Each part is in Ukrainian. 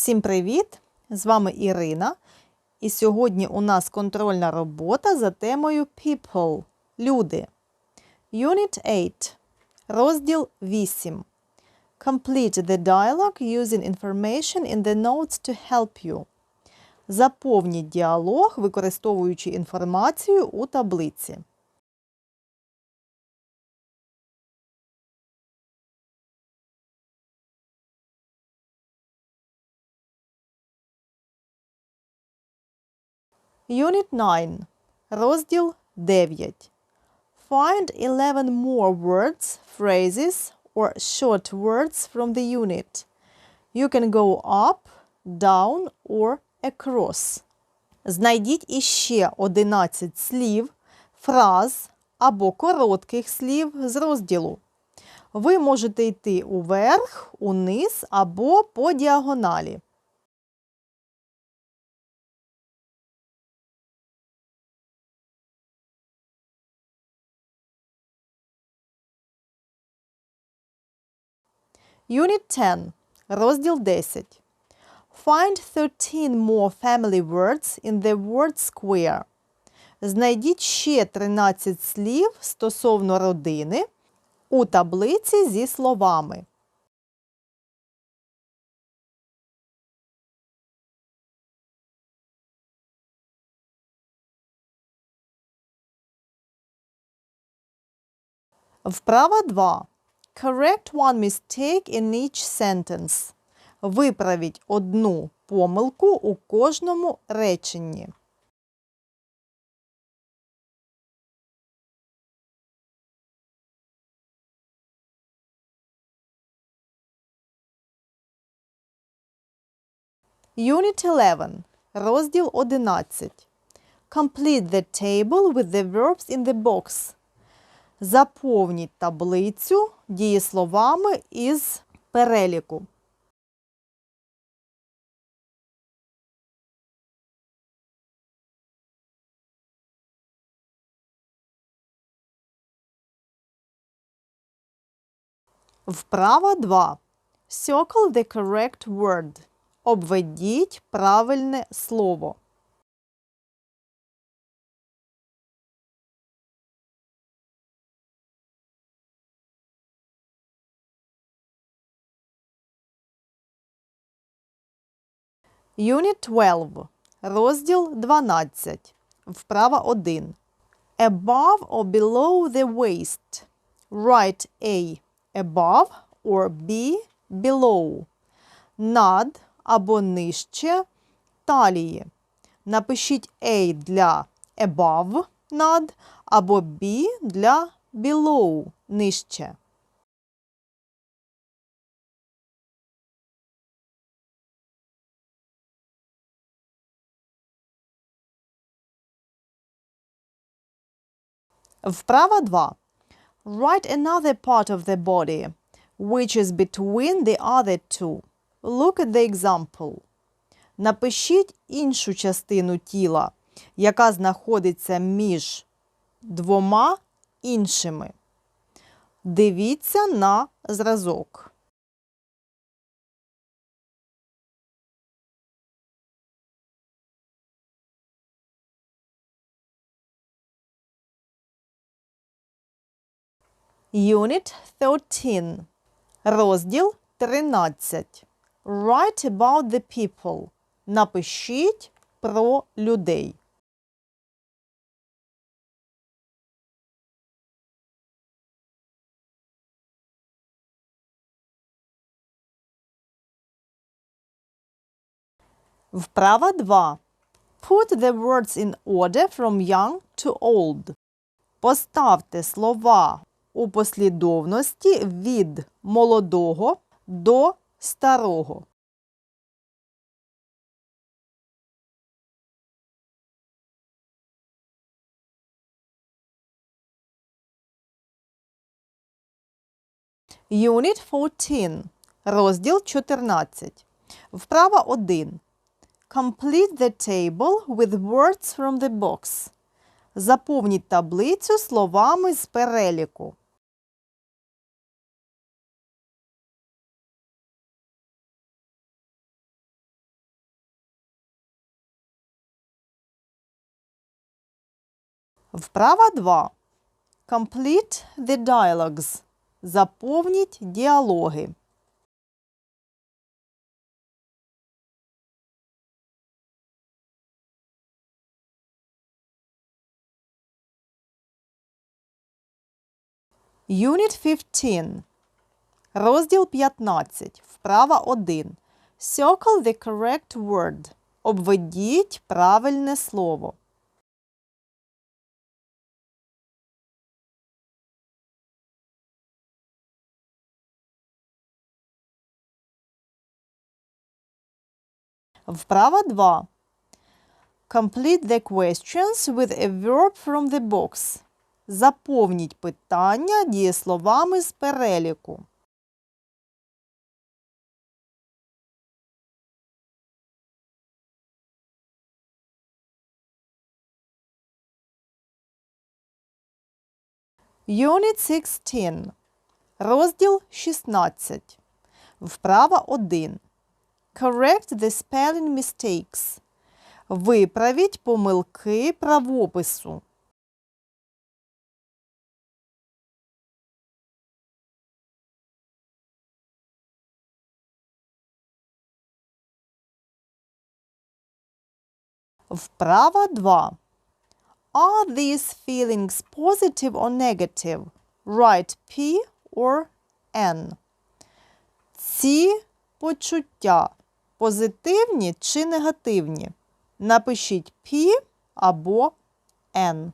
Всім привіт! З вами Ірина. І сьогодні у нас контрольна робота за темою People Люди. Unit 8. Розділ 8. Complete the dialogue using information in the notes to help you. Заповніть діалог, використовуючи інформацію у таблиці. Unit 9. Розділ 9. Find 11 more words, phrases or short words from the unit. You can go up, down or across. Знайдіть іще 11 слів, фраз або коротких слів з розділу. Ви можете йти уверх, униз або по діагоналі. Unit 10. Розділ 10. Find 13 more family words in the word square. Знайдіть ще 13 слів стосовно родини у таблиці зі словами. Вправа 2. Correct one mistake in each sentence. Виправіть одну помилку у кожному реченні. Unit 11. Розділ 11. Complete the table with the verbs in the box. Заповніть таблицю дієсловами із переліку. Вправа 2. Circle the correct word. Обведіть правильне слово. Unit 12. Розділ 12. Вправа 1. Above or below the waist. Write A above or B below. Над або нижче талії. Напишіть A для above над або B для below нижче. Вправа 2. Write another part of the body, which is between the other two. Look at the example. Напишіть іншу частину тіла, яка знаходиться між двома іншими. Дивіться на зразок. Unit 13. Розділ 13. Write about the people. Напишіть про людей. Вправа 2. Put the words in order from young to old. Поставте слова у послідовності від молодого до старого. Unit 14. Розділ 14. Вправа 1. Complete the table with words from the box. Заповніть таблицю словами з переліку. Вправа 2. Complete the dialogues. Заповніть діалоги. Unit 15. Розділ 15. Вправа 1. Circle the correct word. Обведіть правильне слово. Вправа 2. Complete the questions with a verb from the box. Заповніть питання дієсловами з переліку. Unit 16. Розділ 16. Вправа 1. Correct the spelling mistakes. Виправіть помилки правопису. Вправа 2. Are these feelings positive or negative? Write P or N. Ці почуття позитивні чи негативні? Напишіть P або N.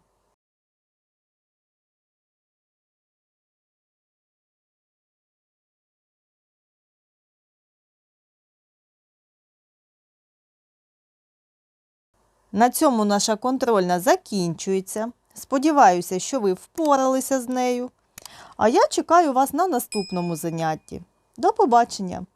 На цьому наша контрольна закінчується. Сподіваюся, що ви впоралися з нею. А я чекаю вас на наступному занятті. До побачення!